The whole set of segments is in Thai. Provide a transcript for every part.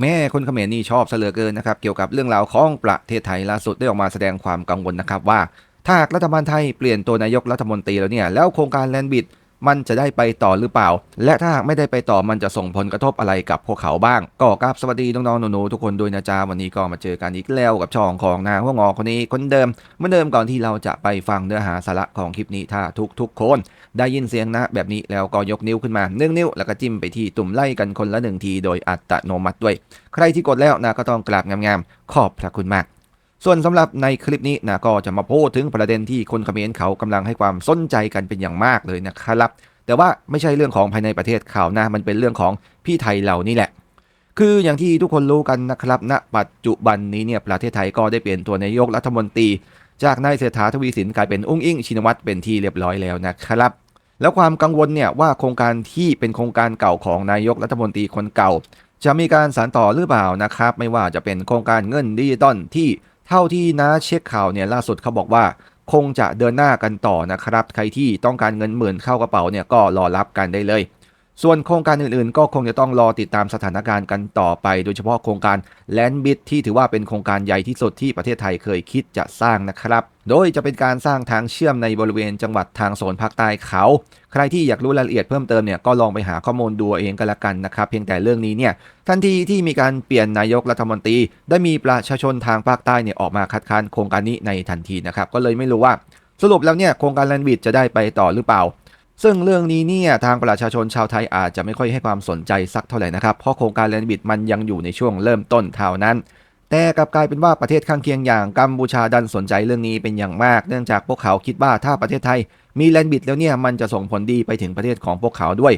แม่คนเขมรนี่ชอบเสลือเกินนะครับ เกี่ยวกับเรื่องราวของประเทศไทยล่าสุดได้ออกมาแสดงความกังวลนะครับว่า ถ้าหากรัฐบาลไทยเปลี่ยนตัวนายกรัฐมนตรีแล้วเนี่ยแล้วโครงการแลนบิด มันจะได้ไปต่อหรือเปล่า และถ้าหากไม่ได้ไปต่อมันจะส่งผลกระทบอะไรกับพวกเขาบ้าง ก็กราบสวัสดีน้องๆหนูๆทุกคนด้วยนะจ๊ะวันนี้ก็มาเจอกันอีกแล้วกับช่องของนางหัวงอคนนี้คนเดิมเหมือนเดิมก่อนที่เราจะไปฟังเนื้อหาสาระของคลิปนี้ถ้าทุกๆคน ได้ยินเสียงนะ แบบนี้แล้วก็ยกนิ้วขึ้นมาหนึ่งนิ้ว แล้วก็จิ้มไปที่ตุ่มไล่กันคนละหนึ่งทีโดยอัตโนมัติด้วย ใครที่กดแล้วนะก็ต้องกราบงามๆขอบพระคุณมาก ส่วนสำหรับในคลิปนี้นะก็จะมาพูดถึงประเด็นที่คนเขมรเขากำลังให้ความสนใจกันเป็นอย่างมากเลยนะครับ แต่ว่าไม่ใช่เรื่องของภายในประเทศเขานะ มันเป็นเรื่องของพี่ไทยเรานี่แหละ คืออย่างที่ทุกคนรู้กันนะครับณปัจจุบันนี้เนี่ยประเทศไทยก็ได้เปลี่ยนตัวนายกรัฐมนตรี จากนายเศรษฐาทวีสินกลายเป็นอุ้งอิงชินวัตรเป็นที่เรียบร้อยแล้วนะครับ แล้วความกังวลเนี่ยว่าโครงการที่เป็นโครงการเก่าของนายกรัฐมนตรีคนเก่า จะมีการสานต่อหรือเปล่านะครับ ไม่ว่าจะเป็นโครงการเงินดิจิตอลที่ เท่าที่นะเช็คข่าวเนี่ยล่าสุดเขาบอกว่าคงจะเดินหน้ากันต่อนะครับ ใครที่ต้องการเงินหมื่นเข้ากระเป๋าเนี่ยก็รอรับกันได้เลย ส่วนโครงการอื่นๆ ก็คงจะต้องรอติดตามสถานการณ์กันต่อไป โดยเฉพาะโครงการแลนบิดที่ถือว่าเป็นโครงการใหญ่ที่สุดที่ประเทศไทยเคยคิดจะสร้างนะครับ โดยจะเป็นการสร้างทางเชื่อมในบริเวณจังหวัดทางโซนภาคใต้เขา ใครที่อยากรู้รายละเอียดเพิ่มเติมเนี่ยก็ลองไปหาข้อมูลดูเองก็แล้วกันนะครับ เพียงแต่เรื่องนี้เนี่ยทันทีที่มีการเปลี่ยนนายกรัฐมนตรี ได้มีประชาชนทางภาคใต้เนี่ยออกมาคัดค้านโครงการนี้ในทันทีนะครับก็เลยไม่รู้ว่าสรุปแล้วเนี่ยโครงการแลนบิดจะได้ไปต่อหรือเปล่า ซึ่งเรื่องนี้เนี่ยทางประชาชนชาวไทยอาจจะไม่ค่อยให้ความสนใจสักเท่าไหร่นะครับ เพราะโครงการแลนบิดมันยังอยู่ในช่วงเริ่มต้นเท่านั้น แต่กลับกลายเป็นว่าประเทศข้างเคียงอย่างกัมพูชาดันสนใจเรื่องนี้เป็นอย่างมาก เนื่องจากพวกเขาคิดว่าถ้าประเทศไทย มีแลนบิดแล้วเนี่ยมันจะส่งผลดีไปถึงประเทศของพวกเขาด้วย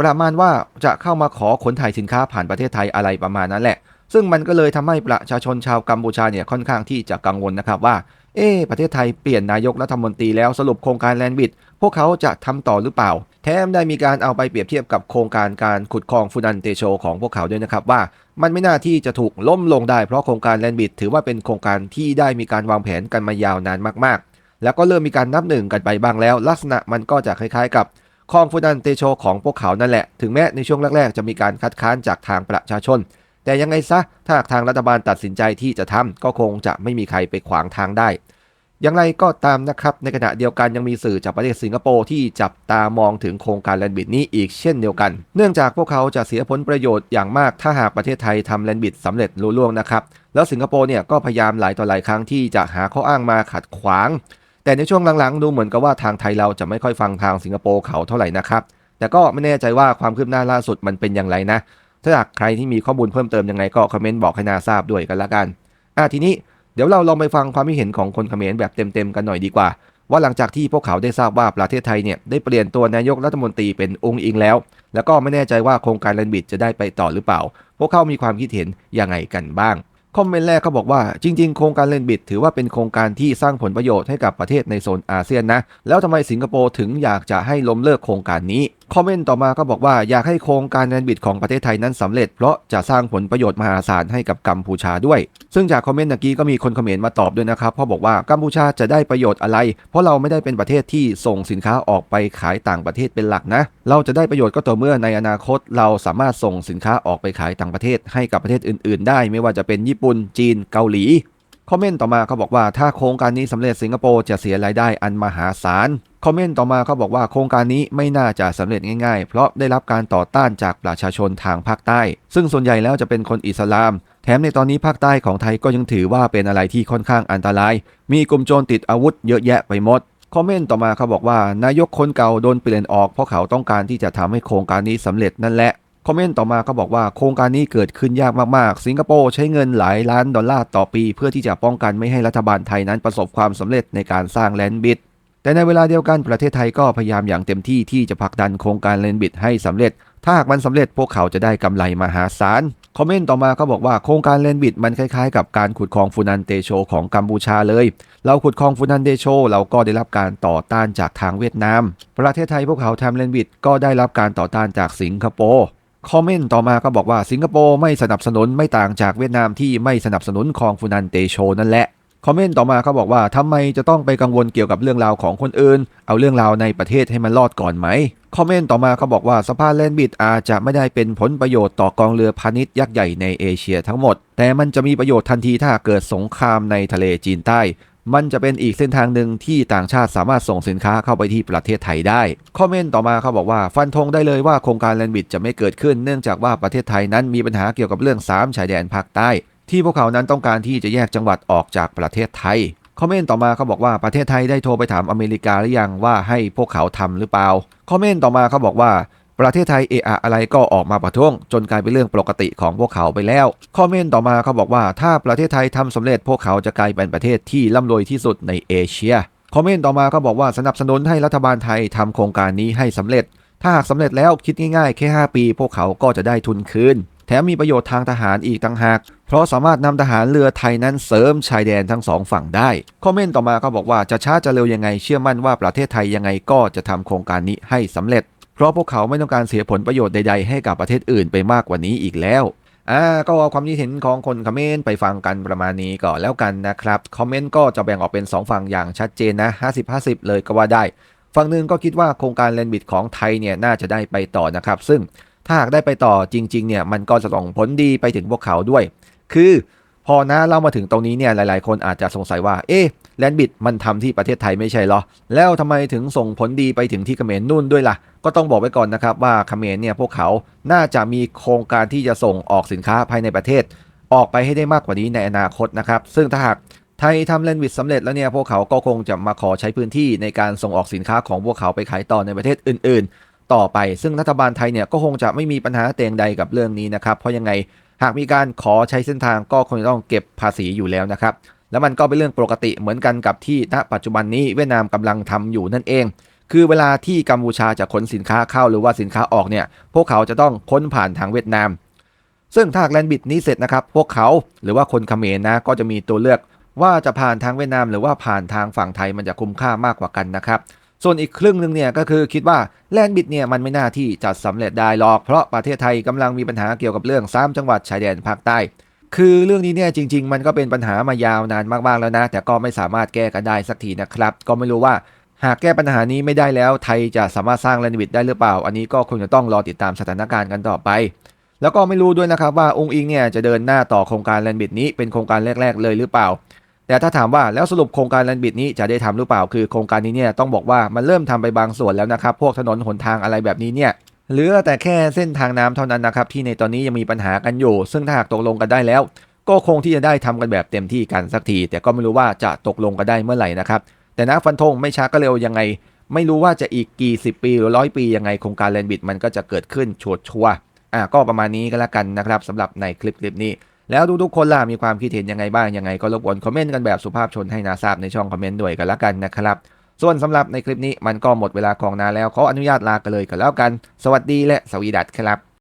ประมาณว่าจะเข้ามาขอขนถ่ายสินค้าผ่านประเทศไทยอะไรประมาณนั้นแหละ ซึ่งมันก็เลยทำให้ประชาชนชาวกัมพูชาเนี่ยค่อนข้างที่จะกังวลนะครับว่า เอ๊ประเทศไทยเปลี่ยนนายกรัฐมนตรีแล้วสรุปโครงการแลนบิด พวกเขาจะทำต่อหรือเปล่า แถมได้มีการเอาไปเปรียบเทียบกับโครงการการขุดคลองฟูนันเตโชของพวกเขาด้วยนะครับว่ามันไม่น่าที่จะถูกล้มลงได้เพราะโครงการแลนบิด ถือว่าเป็นโครงการที่ได้มีการวางแผนกันมายาวนานมากๆ แล้วก็เริ่มมีการนับหนึ่งกันไปบ้างแล้ว ลักษณะมันก็จะคล้ายๆ กับคลองฟูนันเตโชของพวกเขานั่นแหละ ถึงแม้ในช่วงแรกๆจะมีการคัดค้านจากทางประชาชน แต่ยังไงซะ ถ้าหากทางรัฐบาลตัดสินใจที่จะทำก็คงจะไม่มีใครไปขวางทางได้ อย่างไรก็ตามนะครับ ในขณะเดียวกันยังมีสื่อจากประเทศสิงคโปร์ที่จับตามองถึงโครงการแลนบิดนี้อีกเช่นเดียวกัน เนื่องจากพวกเขาจะเสียผลประโยชน์อย่างมากถ้าหากประเทศไทยทำแลนบิดสำเร็จลุล่วงนะครับ แล้วสิงคโปร์เนี่ยก็พยายามหลายต่อหลายครั้งที่จะหาข้ออ้างมาขัดขวาง แต่ในช่วงหลังๆ ดูเหมือนกับว่าทางไทยเราจะไม่ค่อยฟังทางสิงคโปร์เขาเท่าไหร่นะครับแต่ก็ไม่แน่ใจว่าความคืบหน้าล่าสุดมันเป็นอย่างไรนะ ถ้าหากใครที่มีข้อมูลเพิ่มเติมยังไงก็คอมเมนต์บอกให้นาทราบด้วยกันละกันอะทีนี้เดี๋ยวเราลองไปฟังความคิดเห็นของคนเขมรแบบเต็มๆกันหน่อยดีกว่า ว่าหลังจากที่พวกเขาได้ทราบว่าประเทศไทยเนี่ยได้เปลี่ยนตัวนายกรัฐมนตรีเป็นองค์อิงแล้ว แล้วก็ไม่แน่ใจว่าโครงการแลนบิดจะได้ไปต่อหรือเปล่า พวกเขามีความคิดเห็นยังไงกันบ้างคอมเมนต์แรกเขาบอกว่าจริง ๆ โครงการเลนบิดถือว่าเป็นโครงการที่สร้างผลประโยชน์ให้กับประเทศในโซนอาเซียนนะ แล้วทำไมสิงคโปร์ถึงอยากจะให้ล้มเลิกโครงการนี้ คอมเมนต์ต่อมาก็บอกว่าอยากให้โครงการแลนบิดของประเทศไทยนั้นสำเร็จ เพราะจะสร้างผลประโยชน์มหาศาลให้กับกัมพูชาด้วย ซึ่งจากคอมเมนต์เมื่อกี้ก็มีคนคอมเมนต์มาตอบด้วยนะครับเพราะบอกว่ากัมพูชาจะได้ประโยชน์อะไร เพราะเราไม่ได้เป็นประเทศที่ส่งสินค้าออกไปขายต่างประเทศเป็นหลักนะ เราจะได้ประโยชน์ก็ต่อเมื่อในอนาคต เราสามารถส่งสินค้าออกไปขายต่างประเทศให้กับประเทศอื่น ๆ ได้ ไม่ว่าจะเป็นญี่ปุ่น จีน เกาหลี คอมเมนต์ต่อมาเขาบอกว่าถ้าโครงการนี้สำเร็จสิงคโปร์จะเสียรายได้อันมหาศาลคอมเมนต์ต่อมาเขาบอกว่าโครงการนี้ไม่น่าจะสำเร็จง่ายๆ เพราะได้รับการต่อต้านจากประชาชนทางภาคใต้ ซึ่งส่วนใหญ่แล้วจะเป็นคนอิสลาม แถมในตอนนี้ภาคใต้ของไทยก็ยังถือว่าเป็นอะไรที่ค่อนข้างอันตราย มีกลุ่มโจรติดอาวุธเยอะแยะไปหมดคอมเมนต์ต่อมาเขาบอกว่านายกคนเก่าโดนเปลี่ยนออกเพราะเขาต้องการที่จะทำให้โครงการนี้สำเร็จนั่นแหละ คอมเมนต์ต่อมาเขาบอกว่าโครงการนี้เกิดขึ้นยากมากๆ สิงคโปร์ใช้เงินหลายล้านดอลลาร์ต่อปี เพื่อที่จะป้องกันไม่ให้รัฐบาลไทยนั้นประสบความสำเร็จในการสร้างแลนด์บิดแต่ในเวลาเดียวกันประเทศไทยก็พยายามอย่างเต็มที่ที่จะผลักดันโครงการแลนบิดให้สำเร็จ ถ้าหากมันสำเร็จพวกเขาจะได้กำไรมหาศาล คอมเมนต์ต่อมาเขาบอกว่าโครงการแลนบิดมันคล้ายๆ กับการขุดคลองฟูนันเตโชของกัมพูชาเลย เราขุดคลองฟูนันเดโชเราก็ได้รับการต่อต้านจากทางเวียดนาม ประเทศไทยพวกเขาทำแลนบิดก็ได้รับการต่อต้านจากสิงคโปร์ คอมเมนต์ต่อมาก็บอกว่าสิงคโปร์ไม่สนับสนุนไม่ต่างจากเวียดนามที่ไม่สนับสนุนคองฟูนันเตโชนั่นแหละคอมเมนต์ต่อมาเขาบอกว่าทำไมจะต้องไปกังวลเกี่ยวกับเรื่องราวของคนอื่น เอาเรื่องราวในประเทศให้มันรอดก่อนไหมคอมเมนต์ต่อมาเขาบอกว่าสะพาแลนบิดอาจจะไม่ได้เป็นผลประโยชน์ต่อกองเรือพาณิชย์ยักษ์ใหญ่ในเอเชียทั้งหมด แต่มันจะมีประโยชน์ทันทีถ้าเกิดสงครามในทะเลจีนใต้มันจะเป็นอีกเส้นทางหนึ่งที่ต่างชาติสามารถส่งสินค้าเข้าไปที่ประเทศไทยได้ คอมเมนต์ต่อมาเขาบอกว่าฟันธงได้เลยว่าโครงการแลนบิดจะไม่เกิดขึ้น เนื่องจากว่าประเทศไทยนั้นมีปัญหาเกี่ยวกับเรื่อง 3 ชายแดนภาคใต้ ที่พวกเขานั้นต้องการที่จะแยกจังหวัดออกจากประเทศไทย คอมเมนต์ต่อมาเขาบอกว่าประเทศไทยได้โทรไปถามอเมริกาหรือยังว่าให้พวกเขาทำหรือเปล่า คอมเมนต์ต่อมาเขาบอกว่า ประเทศไทยเอะอะอะไรก็ออกมาประท้วง จนกลายเป็นเรื่องปกติของพวกเขาไปแล้ว คอมเมนต์ต่อมาเขาบอกว่าถ้าประเทศไทยทำสำเร็จพวกเขาจะกลายเป็นประเทศที่ร่ำรวยที่สุดในเอเชีย คอมเมนต์ต่อมาเขาบอกว่าสนับสนุนให้รัฐบาลไทยทำโครงการนี้ให้สำเร็จ ถ้าหากสำเร็จแล้วคิดง่ายๆ แค่ 5 ปี พวกเขาก็จะได้ทุนคืน แถมมีประโยชน์ทางทหารอีกต่างหาก เพราะสามารถนำทหารเรือไทยนั้นเสริมชายแดนทั้งสองฝั่งได้ คอมเมนต์ต่อมาเขาบอกว่าจะช้าจะเร็วยังไงเชื่อมั่นว่าประเทศไทยยังไงก็จะทำโครงการนี้ให้สำเร็จ เพราะพวกเขาไม่ต้องการเสียผลประโยชน์ใดๆ ให้กับประเทศอื่นไปมากกว่านี้อีกแล้วอ่าก็เอาความคิดเห็นของคนคอมเมนต์ไปฟังกันประมาณนี้ก่อนแล้วกันนะครับคอมเมนต์ก็จะแบ่งออกเป็น 2 ฝั่งอย่างชัดเจนนะ 50-50 เลยก็ว่าได้ ฝั่งหนึ่งก็คิดว่าโครงการแลนบิดของไทยเนี่ยน่าจะได้ไปต่อนะครับ ซึ่งถ้าหากได้ไปต่อจริงๆเนี่ยมันก็จะส่งผลดีไปถึงพวกเขาด้วย คือพอนะเล่ามาถึงตรงนี้เนี่ยหลาย ๆ คนอาจจะสงสัยว่า เอ๊ะ แลนบิดมันทำที่ประเทศไทยไม่ใช่หรอ แล้วทำไมถึงส่งผลดีไปถึงที่เขมรนู่นด้วยล่ะ ก็ต้องบอกไว้ก่อนนะครับว่าเขมรเนี่ยพวกเขาน่าจะมีโครงการที่จะส่งออกสินค้าภายในประเทศ ออกไปให้ได้มากกว่านี้ในอนาคตนะครับ ซึ่งถ้าหากไทยทำแลนด์วิดสำเร็จแล้วเนี่ยพวกเขาก็คงจะมาขอใช้พื้นที่ในการส่งออกสินค้าของพวกเขาไปขายต่อในประเทศอื่น ๆ ต่อไป ซึ่งรัฐบาลไทยเนี่ยก็คงจะไม่มีปัญหาเตียงใดกับเรื่องนี้นะครับ เพราะยังไงหากมีการขอใช้เส้นทางก็คงต้องเก็บภาษีอยู่แล้วนะครับ แล้วมันก็เป็นเรื่องปกติเหมือนกันกับที่ณปัจจุบันนี้เวียดนามกำลังทำอยู่นั่นเอง คือเวลาที่กัมพูชาจะขนสินค้าเข้าหรือว่าสินค้าออกเนี่ย พวกเขาจะต้องค้นผ่านทางเวียดนาม ซึ่งถ้าแลนบิดนี้เสร็จนะครับ พวกเขาหรือว่าคนเขมรนะก็จะมีตัวเลือกว่าจะผ่านทางเวียดนาม หรือว่าผ่านทางฝั่งไทยมันจะคุ้มค่ามากกว่ากันนะครับส่วนอีกครึ่งหนึ่งเนี่ยก็คือคิดว่าแลนบิดเนี่ยมันไม่น่าที่จะสำเร็จได้หรอก เพราะประเทศไทยกำลังมีปัญหาเกี่ยวกับเรื่อง3จังหวัดชายแดนภาคใต้ คือเรื่องนี้เนี่ยจริง ๆ มันก็เป็นปัญหามายาวนานมากๆแล้วนะ แต่ก็ไม่สามารถแก้กันได้สักทีนะครับ ก็ไม่รู้ว่าหากแก้ปัญหานี้ไม่ได้แล้วไทยจะสามารถสร้างแลนด์บิดได้หรือเปล่า อันนี้ก็คงจะต้องรอติดตามสถานการณ์กันต่อไป แล้วก็ไม่รู้ด้วยนะครับว่าองค์อิงเนี่ยจะเดินหน้าต่อโครงการแลนด์บิดนี้เป็นโครงการแรก ๆ เลยหรือเปล่า แต่ถ้าถามว่าแล้วสรุปโครงการแลนด์บิดนี้จะได้ทำหรือเปล่า คือโครงการนี้เนี่ยต้องบอกว่ามันเริ่มทำไปบางส่วนแล้วนะครับ พวกถนนหนทางอะไรแบบนี้เนี่ย เหลือแต่แค่เส้นทางน้ำเท่านั้นนะครับที่ในตอนนี้ยังมีปัญหากันอยู่ ซึ่งถ้าหากตกลงกันได้แล้ว ก็คงที่จะได้ทำกันแบบเต็มที่กันสักที แต่ก็ไม่รู้ว่าจะตกลงกันได้เมื่อไหร่นะครับแต่นะฟันธงไม่ช้าก็เร็วยังไง ไม่รู้ว่าจะอีกกี่สิบปีหรือร้อยปียังไงโครงการแลนบิดมันก็จะเกิดขึ้นชัวชัวร์อะก็ประมาณนี้ก็แล้วกันนะครับสำหรับในคลิปคลิปนี้ แล้วทุกๆคนล่ะมีความคิดเห็นยังไงบ้างยังไง ก็รบกวนคอมเมนต์กันแบบสุภาพชนให้นาทราบในช่องคอมเมนต์ด้วยกันละกันนะครับ ส่วนสำหรับในคลิปนี้มันก็หมดเวลาของนาแล้วขออนุญาตลากันเลยกันแล้วกัน สวัสดีและสวีดัตครับ